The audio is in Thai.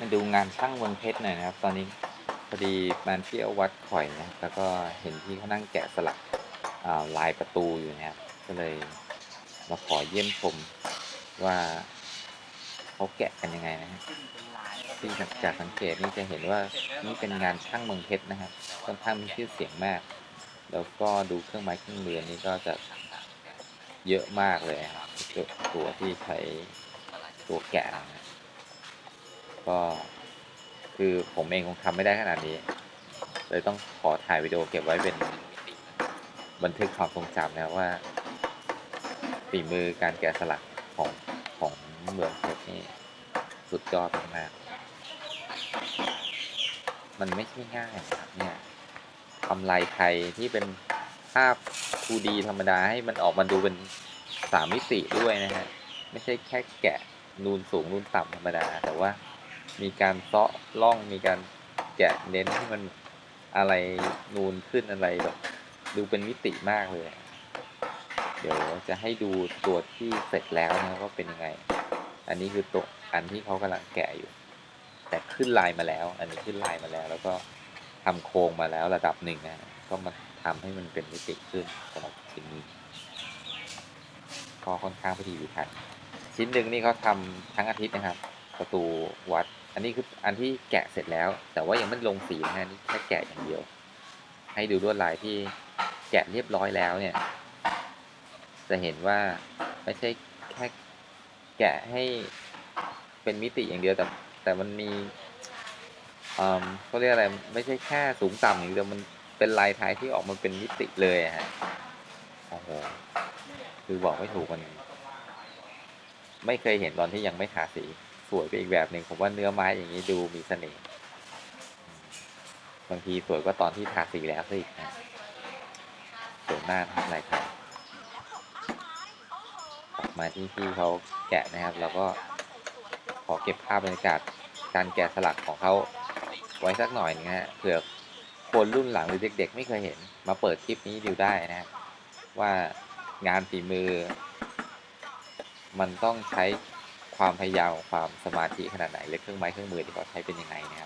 มาดูงานช่างเมืองเพชรหน่อยนะครับ ตอนนี้พอดีมาเที่ยววัดข่อยนะแล้วก็เห็นที่เขานั่งแกะสลักลายประตูอยู่นะครับก็เลยมาขอเยี่ยมชมว่าเขาแกะกันยังไงนะฮะที่จากสังเกตนี่จะเห็นว่านี่เป็นงานช่างเมืองเพชรนะครับค่อนข้างมีชื่อเสียงมาก แล้วก็ดูเครื่องไม้เครื่องมือนี่ก็จะเยอะมากเลยครับตัวตัวที่ใช้ตัวแกะนะ ก็คือผมเองคงทำไม่ได้ขนาดนี้ เลยต้องขอถ่ายวิดีโอเก็บไว้เป็นบันทึกความทรงจำนะครับว่าฝีมือการแกะสลักของของเมืองเพชรนี่สุดยอดมากมันไม่ใช่ง่ายนะครับเนี่ยทำลายไทยที่เป็นภาพ 2D ธรรมดาให้มันออกมาดูเป็นสามมิติด้วยนะฮะ ไม่ใช่แค่แกะนูนสูงนูนต่ำธรรมดา แต่ว่า มีการเซาะล่องมีการแกะเน้นให้มันอะไรนูนขึ้นอะไรแบบดูเป็นมิติมากเลย เดี๋ยวจะให้ดูตัวที่เสร็จแล้วนะว่าเป็นยังไง อันนี้คือตัวอันที่เขากำลังแกะอยู่ แต่ขึ้นลายมาแล้ว อันนี้ขึ้นลายมาแล้ว แล้วก็ทำโครงมาแล้วระดับหนึ่งนะก็มาทำให้มันเป็นมิติขึ้นสำหรับชิ้นนี้ก็ค่อนข้างพิถีพิถันชิ้นหนึ่งนี่เขาทำทั้งอาทิตย์นะครับ ประตูวัด อันนี้คืออันที่แกะเสร็จแล้ว แต่ว่ายังไม่ลงสีนะฮะนี่แค่แกะอย่างเดียว ให้ดูลวดลายที่แกะเรียบร้อยแล้วเนี่ย จะเห็นว่าไม่ใช่แค่แกะให้เป็นมิติอย่างเดียวแต่แต่มันมีอืมเขาเรียกอะไรไม่ใช่แค่สูงต่ำอย่างเดียวมันเป็นลายไทยที่ออกมาเป็นมิติเลยฮะโอ้โหคือบอกไม่ถูกมันไม่เคยเห็นตอนที่ยังไม่ทาสี สวยไปอีกแบบหนึ่งผมว่าเนื้อไม้อย่างนี้ดูมีเสน่ห์บางทีสวยกว่าตอนที่ทาสีแล้วซะอีกนะสวยมากครับลายไทยกลับมาที่พี่เขาแกะนะครับแล้วก็ขอเก็บภาพบรรยากาศการแกะสลักของเขาไว้สักหน่อยนะฮะเผื่อคนรุ่นหลังหรือเด็ก ๆ ไม่เคยเห็นมาเปิดคลิปนี้ดูได้นะฮะว่างานฝีมือ มันต้องใช้ ความพยายามความสมาธิขนาดไหนและเครื่องไม้เครื่องมือที่เขาใช้เป็นยังไงนะครับ